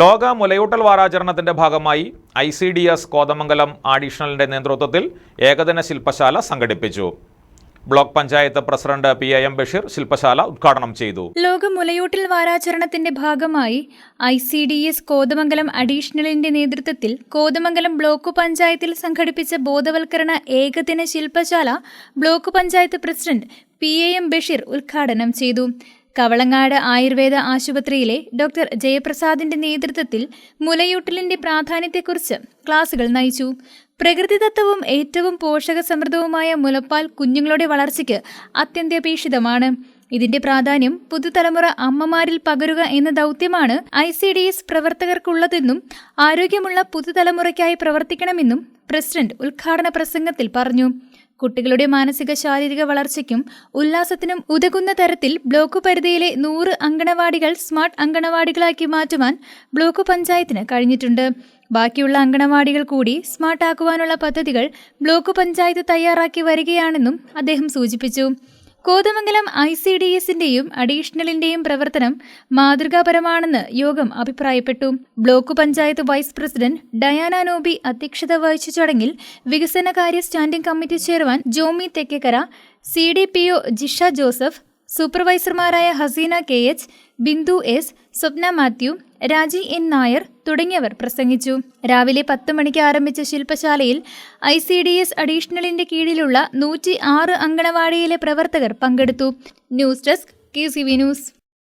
ലോക മുലയൂട്ടൽ വാരാചരണത്തിന്റെ ഭാഗമായി I C D S Kothamangalam ആഡീഷണലിന്റെ നേതൃത്വത്തിൽ ഏകദിന ശില്പശാല സംഘടിപ്പിച്ചു. Block panchayat president P A M Basheer ശില്പശാല ഉദ്ഘാടനം ചെയ്തു. ലോക മുലയൂട്ടൽ വാരാചരണത്തിന്റെ ഭാഗമായി I C D S Kothamangalam അഡീഷണലിന്റെ നേതൃത്വത്തിൽ കോതമംഗലം ബ്ലോക്ക് പഞ്ചായത്തിൽ സംഘടിപ്പിച്ച ബോധവൽക്കരണ ഏകദിന ശില്പശാല block panchayat president P A M Basheer ഉദ്ഘാടനം ചെയ്തു. കവളങ്ങാട് ആയുർവേദ ആശുപത്രിയിലെ ഡോക്ടർ ജയപ്രസാദിന്റെ നേതൃത്വത്തിൽ മുലയൂട്ടലിന്റെ പ്രാധാന്യത്തെക്കുറിച്ച് ക്ലാസുകൾ നയിച്ചു. പ്രകൃതിദത്തവും ഏറ്റവും പോഷകസമൃദ്ധവുമായ മുലപ്പാൽ കുഞ്ഞുങ്ങളുടെ വളർച്ചയ്ക്ക് അത്യന്താപേക്ഷിതമാണ് ഇതിന്റെ പ്രാധാന്യം പുതുതലമുറ അമ്മമാരിൽ പകരുക എന്ന ദൗത്യമാണ് ഐ സി ഡി എസ് പ്രവർത്തകർക്കുള്ളതെന്നും ആരോഗ്യമുള്ള പുതുതലമുറയ്ക്കായി പ്രവർത്തിക്കണമെന്നും പ്രസിഡന്റ് ഉദ്ഘാടന പ്രസംഗത്തിൽ പറഞ്ഞു. കുട്ടികളുടെ മാനസിക ശാരീരിക വളർച്ചയ്ക്കും ഉല്ലാസത്തിനും ഉതകുന്ന തരത്തിൽ ബ്ലോക്ക് പരിധിയിലെ നൂറ് അങ്കണവാടികൾ സ്മാർട്ട് അങ്കണവാടികളാക്കി മാറ്റുവാൻ ബ്ലോക്ക് പഞ്ചായത്തിന് കഴിഞ്ഞിട്ടുണ്ട്. ബാക്കിയുള്ള അങ്കണവാടികൾ കൂടി സ്മാർട്ട് ആക്കുവാനുള്ള പദ്ധതികൾ ബ്ലോക്ക് പഞ്ചായത്ത് തയ്യാറാക്കി വരികയാണെന്നും അദ്ദേഹം സൂചിപ്പിച്ചു. കോതമംഗലം ഐ സി ഡി എസിന്റെയും അഡീഷണലിന്റെയും പ്രവർത്തനം മാതൃകാപരമാണെന്ന് യോഗം അഭിപ്രായപ്പെട്ടു. Block panchayat vice president Diana Nobi അധ്യക്ഷത വഹിച്ച ചടങ്ങിൽ വികസനകാര്യ standing committee chairman Jomi Thekkekara C D P O Jisha Joseph സൂപ്പർവൈസർമാരായ Haseena K H Bindu S Swapna Mathew Raji N Nair തുടങ്ങിയവർ പ്രസംഗിച്ചു. രാവിലെ പത്ത് മണിക്ക് ആരംഭിച്ച ശില്പശാലയിൽ ഐ സി ഡി എസ് അഡീഷണലിന്റെ കീഴിലുള്ള നൂറ്റി ആറ് അങ്കണവാടിയിലെ പ്രവർത്തകർ പങ്കെടുത്തു. News desk K C V news.